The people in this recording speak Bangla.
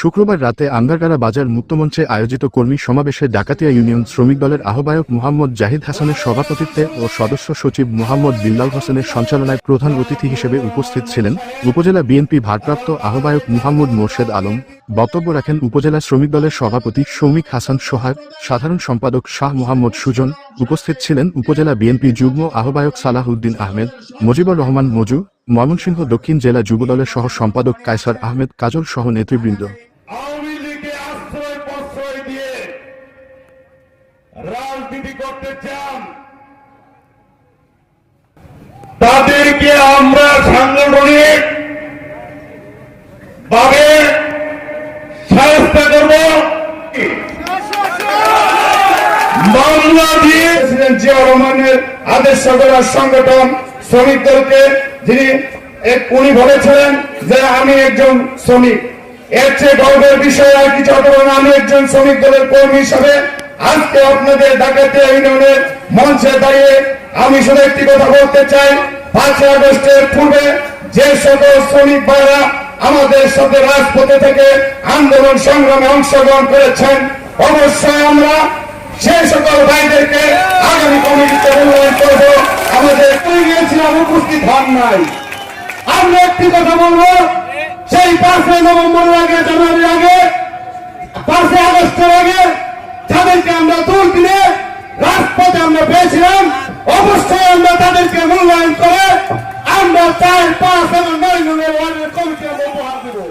শুক্রবার রাতে আঙ্গারগাড়া বাজার মুক্তমঞ্চে আয়োজিত কর্মী সমাবেশে ডাকাতিয়া ইউনিয়ন শ্রমিক দলের আহ্বায়ক মোহাম্মদ জাহিদ হাসানের সভাপতিত্বে ও সদস্য সচিব মোহাম্মদ বিল্লাল হোসেনের সঞ্চালনায় প্রধান অতিথি হিসেবে উপস্থিত ছিলেন উপজেলা বিএনপি ভারপ্রাপ্ত আহ্বায়ক মোহাম্মদ মোর্শেদ আলম। বক্তব্য রাখেন উপজেলা শ্রমিক দলের সভাপতি শৌমিক হাসান সোহাগ, সাধারণ সম্পাদক শাহ মোহাম্মদ সুজন, উপস্থিত ছিলেন উপজেলা বিএনপি যুগ্ম আহ্বায়ক সালাহ উদ্দিন আহমেদ, মুজিবুর রহমান মজু, ময়মনসিংহ দক্ষিণ জেলা যুবদলের সহ সম্পাদক কায়সার আহমেদ, কাজল সহ নেতৃবৃন্দ রাজনীতি করতে চান, তাদেরকে আমরা সাংগঠনিক ভাবে করব। আদেশ সংগঠন যে আমি একজন শ্রমিক। এর চেয়ে গর্বের বিষয় আর কিছু আমি একজন শ্রমিক দলের কর্মী হিসাবে আজকে আপনাদের ডাকাতিয়া ইউনিয়নের মঞ্চে দাঁড়িয়ে আমি শুধু একটি কথা বলতে চাই, পাঁচই আগস্টের পূর্বে যে সকল শ্রমিক ভাইরা আমাদের সাথে রাজপথে থেকে আন্দোলন সংগ্রামে অংশগ্রহণ করেছেন, অবশ্যই আমরা সেই সকল ভাইদেরকে আগামী কমিটিতে মূল্যায়ন করব। আমাদের কই গিয়েছিলাম উপস্থিত হন নাই। আমরা একটি কথা বলব, সেই পাঁচই নভেম্বরের আগে জানুয়ারির নতুন দিনে রাজপথে আমরা পেয়েছিলাম। অবশ্যই আমরা তাদেরকে মূল্যায়ন করে আমরা চার পাঁচ এবং নয় ওয়ার্ডের কমিটি আমরা উপহার দেবো।